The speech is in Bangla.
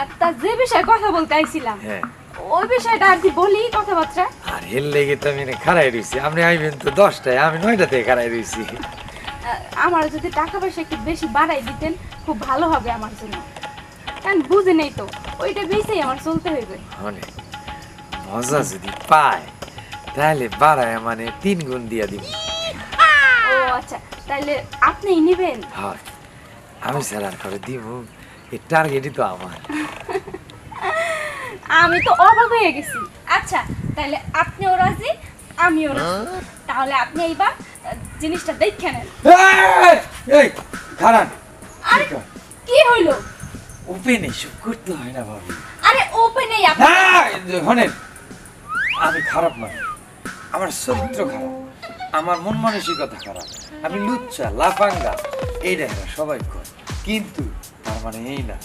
আর তা যে বিষয়ে কথা বলতে আইছিলাম হ্যাঁ। ওই বিষয়টা আর কি বলি কথাবার্তা? আর হেল লেগে তো আমি এখানে খাড়াই আপনি আইবেন তো দশটায় আমি নয়টা থেকে খাড়াই রয়েছি আমার যদি টাকা পয়সা একটু বেশি বাড়াই দিতেন খুব ভালো হবে আমার জন্য। কারণ বুঝে নেই তো ওইটা বেশি আমার চলতে হইবে। মজা যদি পায় তাহলে বাড়ায় মানে তিন গুণ দিয়া দিব। ও আচ্ছা তাহলে আপনিই নেবেন? হয় আমি স্যালার করে দিব এই টার্গেটই তো আমার। আমি তো অবাক হয়ে গেছি। আচ্ছা তাহলে আপনিও রাজি আমিও রাজি। তাহলে আপনি এইবার জিনিসটা দেখে নেন। এই, এই খারান আরে কি হইল? ওপেন এসব করতে হয় না ভাবি। আরে ওপেনেই আপনি হ্যাঁ, আমি খারাপ নয় আমার চরিত্র খারাপ। আমার মন মানসিকতা খারাপ। আমি লুচ্চা লাফাঙ্গা। এইটা এরা সবাই কর কিন্তু তার মানে এই না।